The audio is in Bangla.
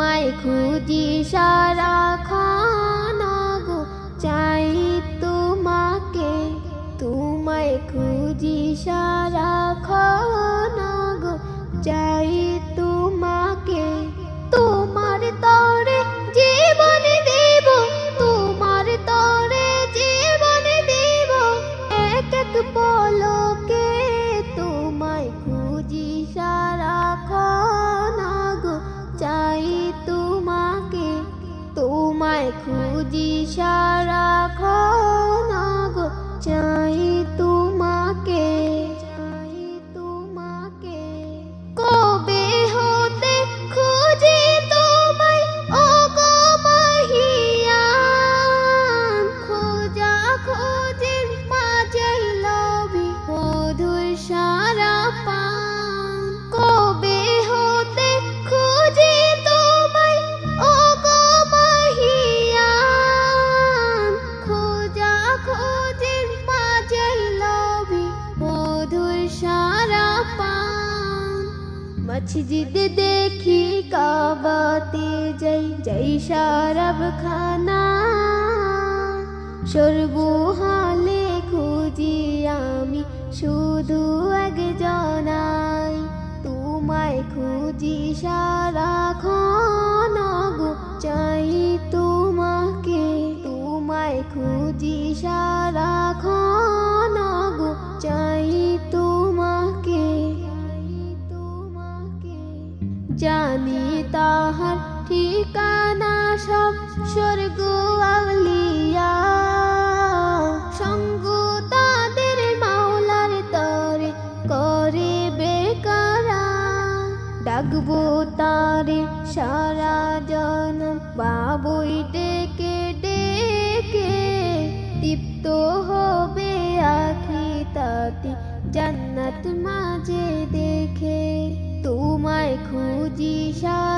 তোমায় খুঁজি সারা গো, চাই তোমাকে। তোমায় খুঁজি সারা গো, চাই তোমাকে। তোমার তরে জীবন দেব, তোমার তরে জীবন দেব। এক এক পলকে তোমায় খুঁজি খুঁজি সারা গো মসজিদ দেখি কাবাতে যাই যাই সারব খানা সর্বহালে খুঁজি আমি শুধু এক জনাই তোমায় খুঁজি সারা গো, চাই তোমাকে। তোমায় খুঁজি সারা জানি তাহার ঠিকানা সব স্বর্গ মাওলার তরে করে ডাকবো তারে সারা জনম বাবুই ডেকে জান্নাত মাঝে দেখে তোমায় খুঁজি সারা